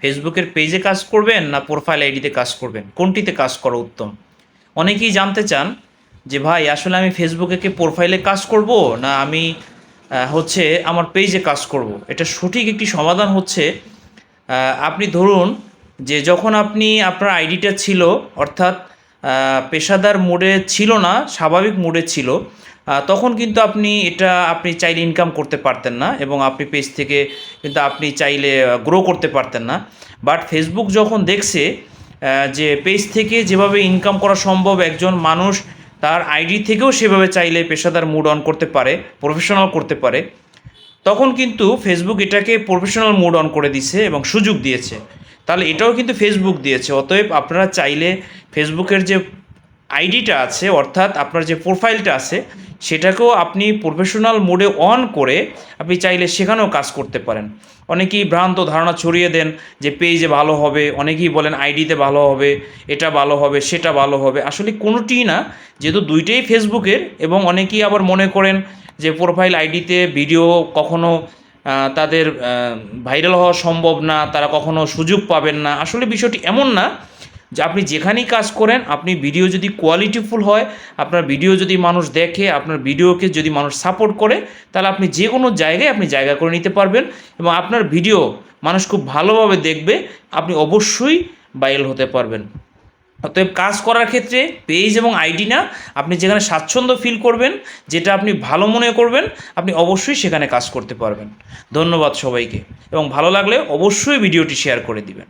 ফেসবুকের পেজে কাজ করবেন না প্রোফাইল আইডিতে কাজ করবেন? কোনটিতে কাজ করা উত্তম? অনেকেই জানতে চান যে, ভাই, আসলে আমি ফেসবুকে কি প্রোফাইলে কাজ করব না আমি হচ্ছে আমার পেজে কাজ করব? এটা সঠিক একটি সমাধান হচ্ছে আপনি ধরুন যে, যখন আপনি আপনার আইডিটা ছিল, অর্থাৎ পেশাদার মোডে ছিল না, স্বাভাবিক মোডে ছিল। তখন কিন্তু আপনি এটা, আপনি চাইলে ইনকাম করতে পারতেন না এবং আপনি পেজ থেকে কিন্তু আপনি চাইলে গ্রো করতে পারতেন না। বাট ফেসবুক যখন দেখছে যে পেজ থেকে যেভাবে ইনকাম করা সম্ভব একজন মানুষ, তার আইডি থেকেও সেভাবে চাইলে পেশাদার মুড অন করতে পারে প্রফেশনাল করতে পারে, তখন কিন্তু ফেসবুক এটাকে প্রফেশনাল মোড অন করে দিছে এবং সুযোগ দিয়েছে। তাহলে এটাও কিন্তু ফেসবুক দিয়েছে, অতএব আপনারা চাইলে ফেসবুকের যে আইডিটা আছে, অর্থাৎ আপনার যে প্রোফাইলটা আছে, সেটাকেও আপনি প্রফেশনাল মোডে অন করে আপনি চাইলে সেখানেও কাজ করতে পারেন। অনেকেই ভ্রান্ত ধারণা ছড়িয়ে দেন যে পেজে ভালো হবে, অনেকেই বলেন আইডিতে ভালো হবে, এটা ভালো হবে, সেটা ভালো হবে। আসলে কোনোটিই না, যেহেতু দুইটাই ফেসবুকের এবং অনেকেই আবার মনে করেন যে প্রোফাইল আইডিতে ভিডিও কখনো তাদের ভাইরাল হওয়া সম্ভব না, তারা কখনো সুযোগ পাবেন না। আসলে বিষয়টি এমন না যে আপনি যেখানেই কাজ করেন, আপনি ভিডিও যদি কোয়ালিটিফুল হয়, আপনার ভিডিও যদি মানুষ দেখে, আপনার ভিডিওকে যদি মানুষ সাপোর্ট করে, তাহলে আপনি যে কোনো জায়গায় আপনি জায়গা করে নিতে পারবেন এবং আপনার ভিডিও মানুষ খুব ভালোভাবে দেখবে, আপনি অবশ্যই ভাইরাল হতে পারবেন। অতএব কাজ করার ক্ষেত্রে পেজ এবং আইডি না, আপনি যেখানে স্বাচ্ছন্দ্য ফিল করবেন, যেটা আপনি ভালো মনে করবেন, আপনি অবশ্যই সেখানে কাজ করতে পারবেন। ধন্যবাদ সবাইকে এবং ভালো লাগলে অবশ্যই ভিডিওটি শেয়ার করে দিবেন।